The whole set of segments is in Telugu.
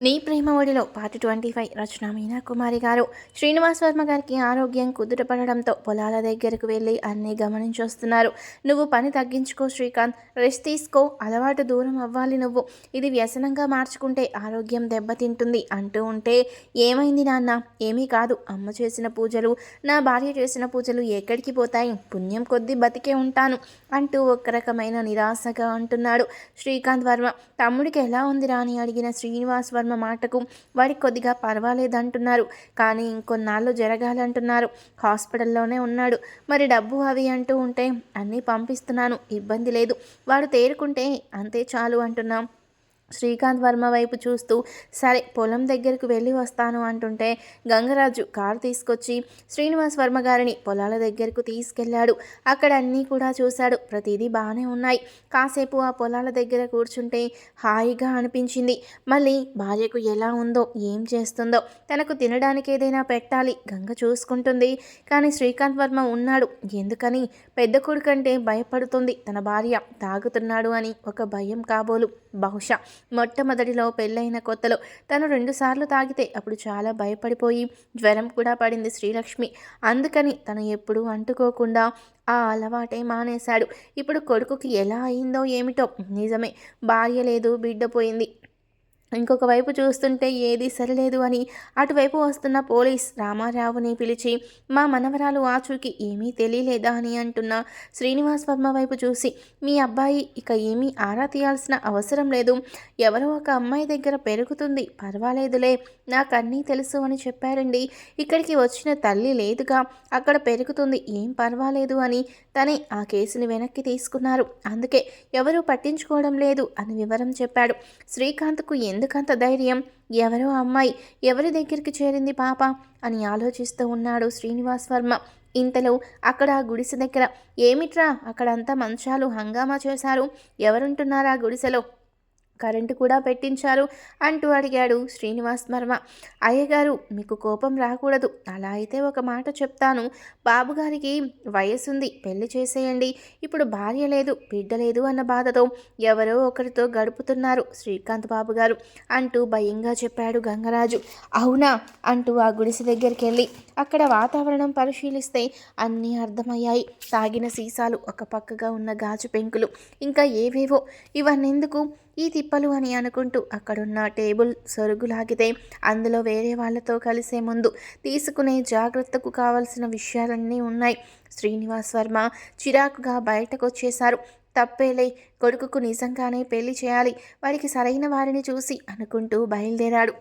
నీ ప్రేమ ఒడిలో పార్ట్ ట్వంటీ ఫైవ్ రచన మీనా కుమారి గారు. శ్రీనివాస్ వర్మ గారికి ఆరోగ్యం కుదుటపడడంతో పొలాల దగ్గరకు వెళ్ళి అన్నీ గమనించొస్తున్నారు. నువ్వు పని తగ్గించుకో శ్రీకాంత్ రెస్ట్ తీసుకో అలవాటు దూరం అవ్వాలి నువ్వు. ఇది వ్యసనంగా మార్చుకుంటే ఆరోగ్యం దెబ్బతింటుంది అంటూ ఉంటే ఏమైంది నాన్న? ఏమీ కాదు అమ్మ చేసిన పూజలు నా భార్య చేసిన పూజలు ఎక్కడికి పోతాయి? పుణ్యం కొద్దీ బతికే ఉంటాను అంటూ ఒక రకమైన నిరాశగా అంటున్నాడు శ్రీకాంత్ వర్మ. తమ్ముడికి ఎలా ఉందిరా అని అడిగిన శ్రీనివాస్ వర్మ మాటకు వారికి కొద్దిగా పర్వాలేదంటున్నారు కానీ ఇంకొన్నాళ్ళు జరగాలంటున్నారు. హాస్పిటల్లోనే ఉన్నాడు. మరి డబ్బు అవి అంటూ ఉంటే అన్నీ పంపిస్తున్నాను. ఇబ్బంది లేదు. వాడు తేరుకుంటే అంతే చాలు అంటున్నాం. శ్రీకాంత్ వర్మ వైపు చూస్తూ సరే పొలం దగ్గరకు వెళ్ళి వస్తాను అంటుంటే గంగరాజు కారు తీసుకొచ్చి శ్రీనివాస్ వర్మ గారిని పొలాల దగ్గరకు తీసుకెళ్ళాడు అక్కడ అన్నీ కూడా చూశాడు. ప్రతిదీ బాగానే ఉన్నాయి. కాసేపు ఆ పొలాల దగ్గర కూర్చుంటే హాయిగా అనిపించింది. మళ్ళీ భార్యకు ఎలా ఉందో ఏం చేస్తుందో తనకు తినడానికి ఏదైనా పెట్టాలి గంగ చూసుకుంటుంది. కానీ శ్రీకాంత్ వర్మ ఉన్నాడు. ఎందుకని? పెద్ద కొడుకంటే భయపడుతుంది. తన భార్య తాగుతున్నాడు అని ఒక భయం కాబోలు. బహుశా మొట్టమొదటిలో పెళ్ళైన కొత్తలో. తను రెండుసార్లు తాగితే అప్పుడు చాలా భయపడిపోయి జ్వరం కూడా పడింది శ్రీలక్ష్మి. అందుకని తను ఎప్పుడూ అంటుకోకుండా ఆ అలవాటే మానేశాడు. ఇప్పుడు కొడుకుకి ఎలా అయిందో ఏమిటో నిజమే భార్య లేదు బిడ్డ పోయింది. ఇంకొక వైపు చూస్తుంటే ఏది సరిలేదు అని అటువైపు వస్తున్న పోలీస్ రామారావుని పిలిచి మా మనవరాలు ఆచూకి ఏమీ తెలియలేదా? అని అంటున్న శ్రీనివాస్ వర్మ వైపు చూసి మీ అబ్బాయి ఇక ఏమీ ఆరా తీయాల్సిన అవసరం లేదు. ఎవరో ఒక అమ్మాయి దగ్గర పెరుగుతుంది. పర్వాలేదులే. నాకు అన్నీ తెలుసు అని చెప్పారండి. ఇక్కడికి వచ్చిన తల్లి లేదుగా. అక్కడ పెరుగుతుంది. ఏం పర్వాలేదు అని తనే ఆ కేసుని వెనక్కి తీసుకున్నారు. అందుకే ఎవరూ పట్టించుకోవడం లేదు అని వివరం చెప్పాడు. శ్రీకాంత్కు ఎందుకంత ధైర్యం? ఎవరో అమ్మాయి ఎవరి దగ్గరికి చేరింది పాప? అని ఆలోచిస్తూ ఉన్నాడు శ్రీనివాస్ వర్మ. ఇంతలో అక్కడ గుడిసె దగ్గర ఏమిట్రా అక్కడంతా మంచాలు హంగామా చేశారు? ఎవరుంటున్నారా గుడిసెలో? కరెంటు కూడా పెట్టించారు అంటూ అడిగాడు శ్రీనివాస్ వర్మ. అయ్యగారు మీకు కోపం రాకూడదు. అలా అయితే ఒక మాట చెప్తాను. బాబుగారికి వయసుంది పెళ్ళి చేసేయండి. ఇప్పుడు భార్య లేదు బిడ్డ లేదు అన్న బాధతో ఎవరో ఒకరితో గడుపుతున్నారు శ్రీకాంత్ బాబు గారు అంటూ భయంగా చెప్పాడు గంగరాజు. అవునా? అంటూ ఆ గుడిసె దగ్గరికి వెళ్ళి అక్కడ వాతావరణం పరిశీలిస్తే అన్నీ అర్థమయ్యాయి. తాగిన సీసాలు ఒక పక్కగా ఉన్న గాజు పెంకులు ఇంకా ఏవేవో. ఇవన్నెందుకు? ఈ తిప్పలు అని అనుకుంటూ అక్కడున్న టేబుల్ సొరుగు లాగితే అందులో వేరే వాళ్ళతో కలిసే ముందు తీసుకునే జాగ్రత్తకు కావలసిన విషయాలన్నీ ఉన్నాయి. శ్రీనివాస్ వర్మ చిరాకుగా బయటకొచ్చేశారు. తప్పేలే కొడుకుకు నిజంగానే పెళ్ళి చేయాలి. వారికి సరైన వారిని చూసి అనుకుంటూ బయలుదేరాడు.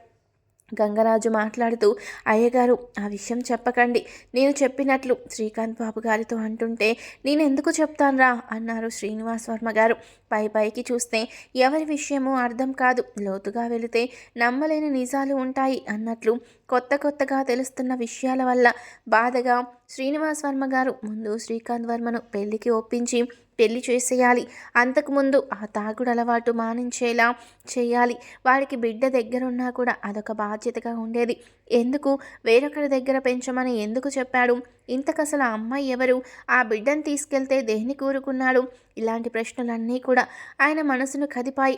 గంగరాజు మాట్లాడుతూ అయ్యగారు ఆ విషయం చెప్పకండి. నేను చెప్పినట్లు శ్రీకాంత్ బాబు గారితో అంటుంటే నేను ఎందుకు చెప్తాన్రా? అన్నారు శ్రీనివాస్ వర్మ గారు. పై పైకి చూస్తే ఎవరి విషయమో అర్థం కాదు. లోతుగా వెళితే నమ్మలేని నిజాలు ఉంటాయి అన్నట్లు కొత్త కొత్తగా తెలుస్తున్న విషయాల వల్ల బాధగా శ్రీనివాస్ వర్మ గారు ముందు శ్రీకాంత్ వర్మను పెళ్ళికి ఒప్పించి పెళ్ళి చేసేయాలి. అంతకుముందు ఆ తాగుడు అలవాటు మానించేలా చేయాలి. వాడికి బిడ్డ దగ్గరున్నా కూడా అదొక బాధ్యతగా ఉండేది. ఎందుకు? వేరొకరి దగ్గర పెంచమని ఎందుకు చెప్పాడు? ఇంతకసలు ఆ అమ్మాయి ఎవరు? ఆ బిడ్డను తీసుకెళ్తే దేన్ని కూరుకున్నాడు? ఇలాంటి ప్రశ్నలన్నీ కూడా ఆయన మనసును కదిపాయి.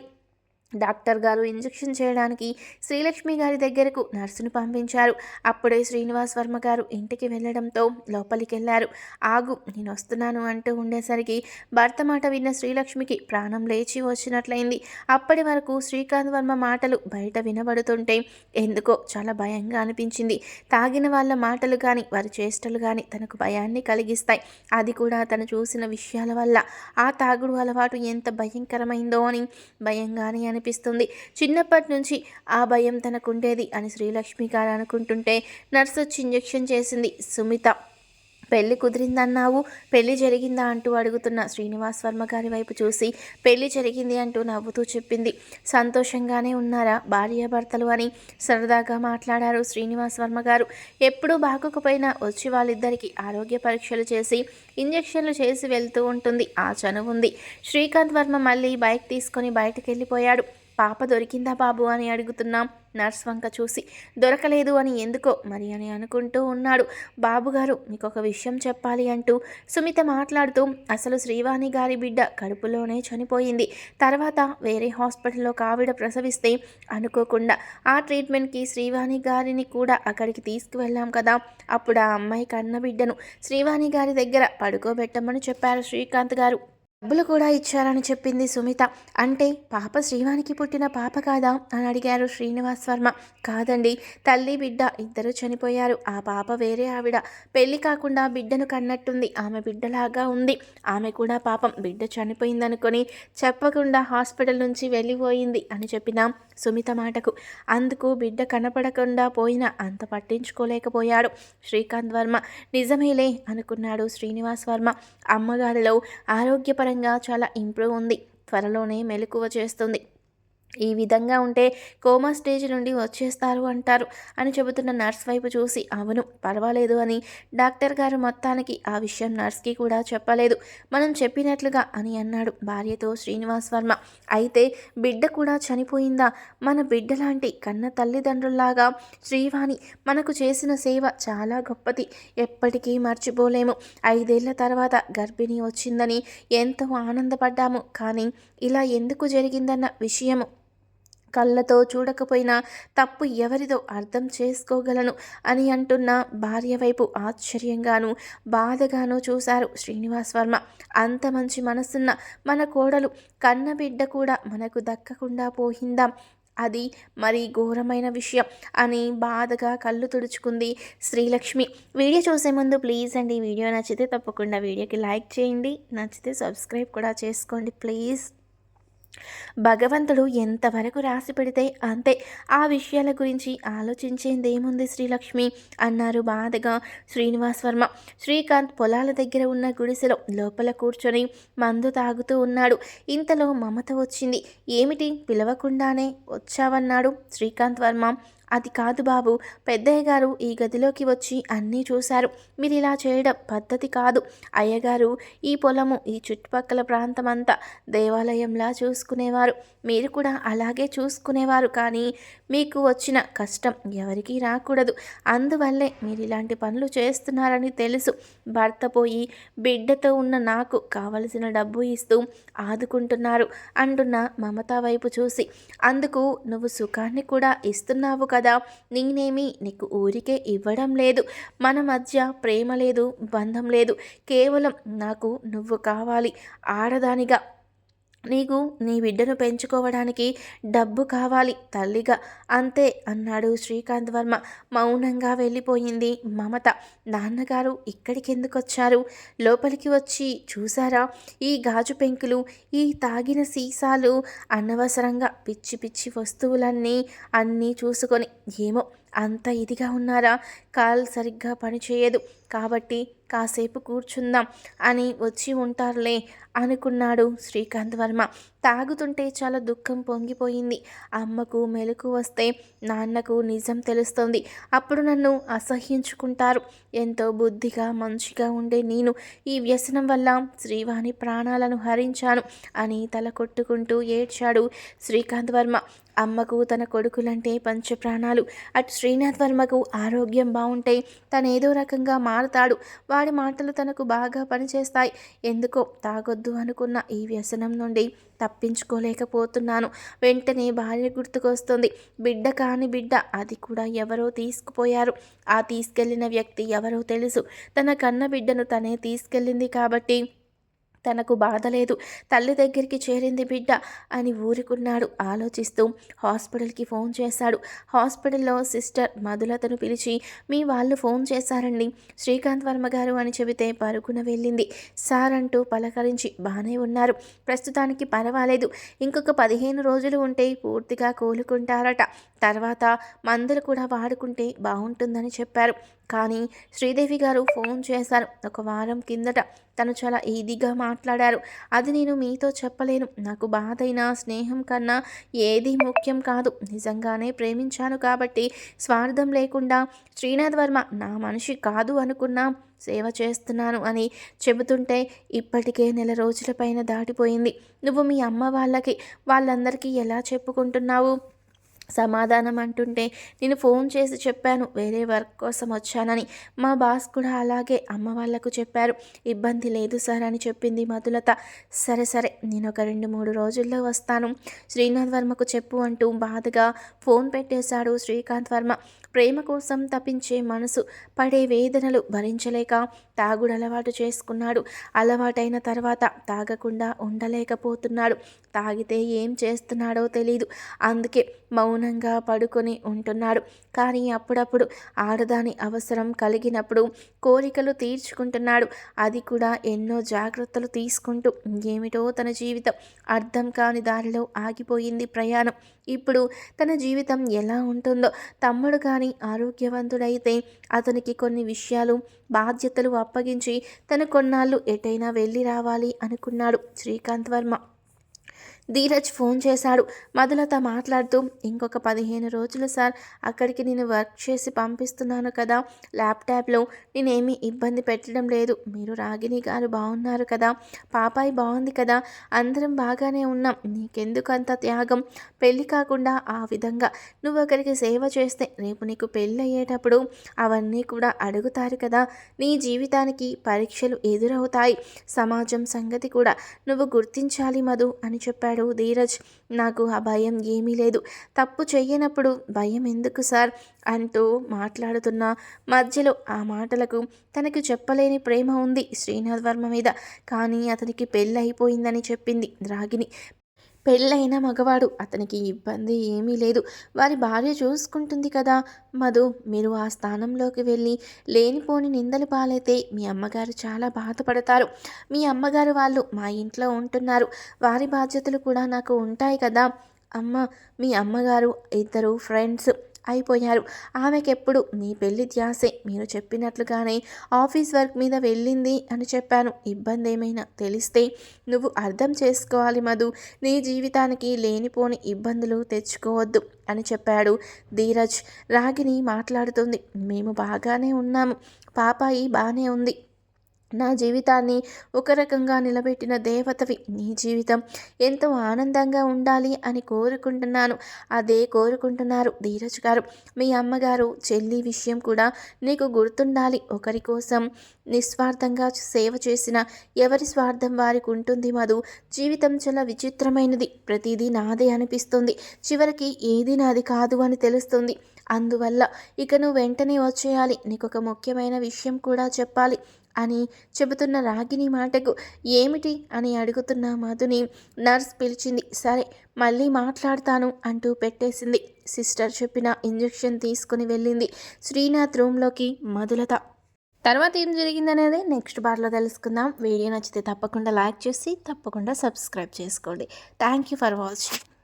డాక్టర్ గారు ఇంజెక్షన్ చేయడానికి శ్రీలక్ష్మి గారి దగ్గరకు నర్సును పంపించారు. అప్పుడే శ్రీనివాస్ వర్మ గారు ఇంటికి వెళ్ళడంతో లోపలికి వెళ్ళారు ఆగు నేను వస్తున్నాను అంటూ ఉండేసరికి భర్త మాట విన్న శ్రీలక్ష్మికి ప్రాణం లేచి వచ్చినట్లయింది. అప్పటి వరకు శ్రీకాంత్ వర్మ మాటలు బయట వినబడుతుంటే ఎందుకో చాలా భయంగా అనిపించింది. తాగిన వాళ్ళ మాటలు కానీ వారి చేష్టలు కానీ తనకు భయాన్ని కలిగిస్తాయి. అది కూడా తను చూసిన విషయాల వల్ల. ఆ తాగుడు అలవాటు ఎంత భయంకరమైందో అని భయంగానే అనిపిస్తుంది. చిన్నప్పటి నుంచి ఆ భయం తనకుండేది అని శ్రీలక్ష్మి గారు అనుకుంటుంటే నర్సు వచ్చి ఇంజెక్షన్ చేసింది సుమిత. పెళ్ళి కుదిరిందన్నావు? పెళ్ళి జరిగిందా అంటూ అడుగుతున్న శ్రీనివాస్ వర్మ గారి వైపు చూసి పెళ్ళి జరిగింది అంటూ నవ్వుతూ చెప్పింది. సంతోషంగానే ఉన్నారా భార్యాభర్తలు అని సరదాగా మాట్లాడారు శ్రీనివాస్ వర్మ గారు. ఎప్పుడూ బాగోకపోయినా వచ్చి వాళ్ళిద్దరికీ ఆరోగ్య పరీక్షలు చేసి ఇంజెక్షన్లు చేసి వెళ్తూ ఉంటుంది. ఆ చనువుంది శ్రీకాంత్ వర్మ మళ్ళీ బైక్ తీసుకొని బయటకు వెళ్ళిపోయాడు పాప దొరికిందా బాబు అని అడుగుతున్నాం నర్స్ వంక చూసి. దొరకలేదు అని ఎందుకో మరి అని అనుకుంటూ ఉన్నాడు. బాబుగారు మీకు ఒక విషయం చెప్పాలి అంటూ సుమిత మాట్లాడుతూ అసలు శ్రీవాణి గారి బిడ్డ కడుపులోనే చనిపోయింది. తర్వాత వేరే హాస్పిటల్లో కావిడ ప్రసవిస్తే అనుకోకుండా ఆ ట్రీట్మెంట్కి శ్రీవాణి గారిని కూడా అక్కడికి తీసుకువెళ్ళాం కదా. అప్పుడు ఆ అమ్మాయి కన్న బిడ్డను శ్రీవాణి గారి దగ్గర పడుకోబెట్టమని చెప్పారు శ్రీకాంత్ గారు. డబ్బులు కూడా ఇచ్చారని చెప్పింది సుమిత. అంటే పాప శ్రీవానికి పుట్టిన పాప కాదా అని అడిగారు శ్రీనివాస్ వర్మ. కాదండి తల్లి బిడ్డ ఇద్దరు చనిపోయారు. ఆ పాప వేరే ఆవిడ. పెళ్ళి కాకుండా బిడ్డను కన్నట్టుంది. ఆమె బిడ్డలాగా ఉంది. ఆమె కూడా పాపం బిడ్డ చనిపోయిందనుకొని చెప్పకుండా హాస్పిటల్ నుంచి వెళ్ళిపోయింది అని చెప్పిన సుమిత మాటకు. అందుకు బిడ్డ కనపడకుండా పోయినా అంత పట్టించుకోలేకపోయాడు శ్రీకాంత్ వర్మ. నిజమేలే అనుకున్నాడు శ్రీనివాస్ వర్మ. అమ్మగారిలో పరంగా చాలా ఇంప్రూవ్ ఉంది త్వరలోనే మెలకువ చేస్తుంది. ఈ విధంగా ఉంటే కోమా స్టేజ్ నుండి వచ్చేస్తారు అంటారు అని చెబుతున్న నర్స్ వైపు చూసి అవును పర్వాలేదు అని డాక్టర్ గారు మొత్తానికి ఆ విషయం నర్స్కి కూడా చెప్పలేదు. మనం చెప్పినట్లుగా అని అన్నాడు భార్యతో శ్రీనివాస్ వర్మ. అయితే బిడ్డ కూడా చనిపోయిందా? మన బిడ్డ లాంటి కన్న తల్లిదండ్రుల్లాగా శ్రీవాణి మనకు చేసిన సేవ చాలా గొప్పది. ఎప్పటికీ మర్చిపోలేము. ఐదేళ్ళ తర్వాత గర్భిణి వచ్చిందని ఎంతో ఆనందపడ్డాము. కానీ ఇలా ఎందుకు జరిగిందన్న విషయము కళ్ళతో చూడకపోయినా తప్పు ఎవరిదో అర్థం చేసుకోగలను అని అంటున్న భార్య వైపు ఆశ్చర్యంగాను బాధగాను చూశారు శ్రీనివాస్ వర్మ. అంత మంచి మనసున్న మన కోడలు కన్నబిడ్డ కూడా మనకు దక్కకుండా పోయిందా? అది మరి ఘోరమైన విషయం అని బాధగా కళ్ళు తుడుచుకుంది శ్రీలక్ష్మి. వీడియో చూసే ముందు ప్లీజ్ అండి వీడియో నచ్చితే తప్పకుండా వీడియోకి లైక్ చేయండి నచ్చితే సబ్స్క్రైబ్ కూడా చేసుకోండి ప్లీజ్. భగవంతుడు ఎంతవరకు రాసి పెడితే అంతే. ఆ విషయాల గురించి ఆలోచించేందేముంది శ్రీలక్ష్మి? అన్నారు బాధగా శ్రీనివాస్ వర్మ. శ్రీకాంత్ పొలాల దగ్గర ఉన్న గుడిసెలో లోపల కూర్చొని మందు తాగుతూ ఉన్నాడు. ఇంతలో మమత వచ్చింది. ఏమిటి పిలవకుండానే వచ్చావన్నాడు శ్రీకాంత్ వర్మ. అది కాదు బాబు. పెద్దయ్య గారు ఈ గదిలోకి వచ్చి అన్నీ చూశారు. మీరు ఇలా చేయడం పద్ధతి కాదు. అయ్యగారు ఈ పొలము ఈ చుట్టుపక్కల ప్రాంతం అంతా దేవాలయంలా చూసుకునేవారు. మీరు కూడా అలాగే చూసుకునేవారు. కానీ మీకు వచ్చిన కష్టం ఎవరికీ రాకూడదు. అందువల్లే మీరు ఇలాంటి పనులు చేస్తున్నారని తెలుసు. భర్త పోయి బిడ్డతో ఉన్న నాకు కావలసిన డబ్బు ఇస్తూ ఆదుకుంటున్నారు అంటున్న మమత వైపు చూసి. అందుకు నువ్వు సుఖాన్ని కూడా ఇస్తున్నావు కదా కదా? నేనేమి నీకు ఊరికే ఇవ్వడం లేదు. మన మధ్య ప్రేమ లేదు బంధం లేదు. కేవలం నాకు నువ్వు కావాలి. ఆడదానిగా నీకు నీ బిడ్డను పెంచుకోవడానికి డబ్బు కావాలి తల్లిగా. అంతే అన్నాడు శ్రీకాంత్ వర్మ. మౌనంగా వెళ్ళిపోయింది మమత. నాన్నగారు ఇక్కడికి ఎందుకు వచ్చారు లోపలికి వచ్చి చూసారా ఈ గాజు పెంకులు ఈ తాగిన సీసాలు అనవసరంగా పిచ్చి పిచ్చి వస్తువులన్నీ అన్నీ చూసుకొని ఏమో అంత ఇదిగా ఉన్నారా? కాల్ సరిగ్గా పనిచేయదు. కాబట్టి కాసేపు కూర్చుందాం అని వచ్చి ఉంటారులే అనుకున్నాడు శ్రీకాంత్ వర్మ. తాగుతుంటే చాలా దుఃఖం పొంగిపోయింది. అమ్మకు మెలకు వస్తే నాన్నకు నిజం తెలుస్తుంది. అప్పుడు నన్ను అసహ్యించుకుంటారు. ఎంతో బుద్ధిగా మంచిగా ఉండే నేను ఈ వ్యసనం వల్ల శ్రీవాణి ప్రాణాలను హరించాను అని తల కొట్టుకుంటూ ఏడ్చాడు శ్రీకాంత్ వర్మ. అమ్మకు తన కొడుకులంటే పంచప్రాణాలు. అటు శ్రీనాథ్ వర్మకు ఆరోగ్యం బాగుంటే తను ఏదో రకంగా మారతాడు. వాడి మాటలు తనకు బాగా పనిచేస్తాయి. ఎందుకో తాగొద్దు అనుకున్న ఈ వ్యసనం నుండి తప్పించుకోలేకపోతున్నాను. వెంటనే భార్య గుర్తుకొస్తుంది. బిడ్డ కాని బిడ్డ అది కూడా ఎవరో తీసుకుపోయారు. ఆ తీసుకెళ్ళిన వ్యక్తి ఎవరో తెలుసు. తన కన్న బిడ్డను తనే తీసుకెళ్ళింది కాబట్టి తనకు బాధ లేదు. తల్లి దగ్గరికి చేరింది బిడ్డ అని ఊరుకున్నాడు. ఆలోచిస్తూ హాస్పిటల్కి ఫోన్ చేశాడు. హాస్పిటల్లో సిస్టర్ మధులతను పిలిచి మీ వాళ్ళు ఫోన్ చేశారండి. శ్రీకాంత్ వర్మ గారు అని చెబితే పరుగున వెళ్ళింది. సార్ అంటూ పలకరించి బాగానే ఉన్నారు. ప్రస్తుతానికి పర్వాలేదు. ఇంకొక పదిహేను రోజులు ఉంటే పూర్తిగా కోలుకుంటారట. తర్వాత మందులు కూడా వాడుకుంటే బాగుంటుందని చెప్పారు. కానీ శ్రీదేవి గారు ఫోన్ చేశారు. ఒక వారం కిందట తను చాలా ఈజీగా మాట్లాడారు. అది నేను మీతో చెప్పలేను. నాకు బాధైనా స్నేహం కన్నా ఏది ముఖ్యం కాదు. నిజంగానే ప్రేమించాను కాబట్టి స్వార్థం లేకుండా శ్రీనాథ్ వర్మ నా మనిషి కాదు అనుకున్నా సేవ చేస్తున్నాను అని చెబుతుంటే ఇప్పటికే నెల రోజుల పైన దాటిపోయింది. నువ్వు మీ అమ్మ వాళ్ళకి వాళ్ళందరికీ ఎలా చెప్పుకుంటున్నావు? సమాధానం అంటుంటే నేను ఫోన్ చేసి చెప్పాను వేరే వర్క్ కోసం వచ్చానని. మా బాస్ కూడా అలాగే అమ్మ వాళ్ళకు చెప్పారు. ఇబ్బంది లేదు సార్ అని చెప్పింది మధులత. సరే సరే నేను ఒక రెండు మూడు రోజుల్లో వస్తాను. శ్రీనాథ్ వర్మకు చెప్పు అంటూ బాధగా ఫోన్ పెట్టేశాడు శ్రీకాంత్ వర్మ. ప్రేమ కోసం తప్పించే మనసు పడే వేదనలు భరించలేక తాగుడు అలవాటు చేసుకున్నాడు. అలవాటైన తర్వాత తాగకుండా ఉండలేకపోతున్నాడు. తాగితే ఏం చేస్తున్నాడో తెలీదు. అందుకే మౌనంగా పడుకొని ఉంటున్నాడు కానీ అప్పుడప్పుడు ఆడదాని అవసరం కలిగినప్పుడు కోరికలు తీర్చుకుంటున్నాడు. అది కూడా ఎన్నో జాగ్రత్తలు తీసుకుంటూ ఏమిటో తన జీవితం అర్థం కాని దారిలో ఆగిపోయింది ప్రయాణం. ఇప్పుడు తన జీవితం ఎలా ఉంటుందో తమ్ముడు కానీ ఆరోగ్యవంతుడైతే అతనికి కొన్ని విషయాలు బాధ్యతలు అప్పగించి తను కొన్నాళ్ళు ఎటైనా వెళ్ళి రావాలి అనుకున్నాడు శ్రీకాంత్ వర్మ. ధీరజ్ ఫోన్ చేశాడు. మధులత మాట్లాడుతూ ఇంకొక పదిహేను రోజులు సార్ అక్కడికి నేను వర్క్ చేసి పంపిస్తున్నాను కదా. ల్యాప్టాప్లో నేనేమీ ఇబ్బంది పెట్టడం లేదు. మీరు రాగిణి గారు బాగున్నారు కదా. పాపాయి బాగుంది కదా. అందరం బాగానే ఉన్నాం. నీకెందుకు అంత త్యాగం? పెళ్ళి కాకుండా ఆ విధంగా. నువ్వు ఒకరికి సేవ చేస్తే రేపు నీకు పెళ్ళి అయ్యేటప్పుడు అవన్నీ కూడా అడుగుతారు కదా. నీ జీవితానికి పరీక్షలు ఎదురవుతాయి. సమాజం సంగతి కూడా నువ్వు గుర్తించాలి మధు అని చెప్పాడు. అన్నాడు ధీరజ్. నాకు ఆ భయం ఏమీ లేదు. తప్పు చెయ్యనప్పుడు భయం ఎందుకు సార్? అంటూ మాట్లాడుతున్న మధ్యలో ఆ మాటలకు తనకు చెప్పలేని ప్రేమ ఉంది శ్రీనాథ్ వర్మ మీద. కానీ అతనికి పెళ్ళి అయిపోయిందని చెప్పింది రాగిని పెళ్ళైన మగవాడు. అతనికి ఇబ్బంది ఏమీ లేదు. వారి భార్య చూసుకుంటుంది కదా. మధు మీరు ఆ స్థానంలోకి వెళ్ళి లేనిపోని నిందలు పాలైతే మీ అమ్మగారు చాలా బాధపడతారు. మీ అమ్మగారు వాళ్ళు మా ఇంట్లో ఉంటున్నారు. వారి బాధ్యతలు కూడా నాకు ఉంటాయి కదా. అమ్మ మీ అమ్మగారు ఇద్దరు ఫ్రెండ్స్ అయిపోయారు. ఆమెకెప్పుడు మీ పెళ్ళి ధ్యాసే మీరు చెప్పినట్లుగానే ఆఫీస్ వర్క్ మీద వెళ్ళింది అని చెప్పాను. ఇబ్బంది ఏమైనా తెలిస్తే నువ్వు అర్థం చేసుకోవాలి మధు నీ జీవితానికి లేనిపోని ఇబ్బందులు తెచ్చుకోవద్దు అని చెప్పాడు ధీరజ్. రాగిని మాట్లాడుతుంది మేము బాగానే ఉన్నాము పాపాయి బాగానే ఉంది నా జీవితాన్ని ఒక రకంగా నిలబెట్టిన దేవతవి. నీ జీవితం ఎంతో ఆనందంగా ఉండాలి అని కోరుకుంటున్నాను. అదే కోరుకుంటున్నారు ధీరజ్ గారు. మీ అమ్మగారు చెల్లి విషయం కూడా నీకు గుర్తుండాలి. ఒకరి కోసం నిస్వార్థంగా సేవ చేసిన ఎవరి స్వార్థం వారికి ఉంటుంది మధు. జీవితం చాలా విచిత్రమైనది. ప్రతిదీ నాదే అనిపిస్తుంది. చివరికి ఏది నాది కాదు అని తెలుస్తుంది. అందువల్ల ఇక నువ్వు వెంటనే వచ్చేయాలి. నీకు ఒక ముఖ్యమైన విషయం కూడా చెప్పాలి. అని చెబుతున్న రాగిని మాటకు ఏమిటి అని అడుగుతున్న మధుని నర్స్ పిలిచింది. సరే మళ్ళీ మాట్లాడతాను అంటూ పెట్టేసింది. సిస్టర్ చెప్పిన ఇంజెక్షన్ తీసుకుని వెళ్ళింది శ్రీనాథ్ రూమ్లోకి మధులత. తర్వాత ఏం జరిగిందనేది నెక్స్ట్ బార్లో తెలుసుకుందాం. వీడియో నచ్చితే తప్పకుండా లైక్ చేసి తప్పకుండా సబ్స్క్రైబ్ చేసుకోండి. Thank you for watching.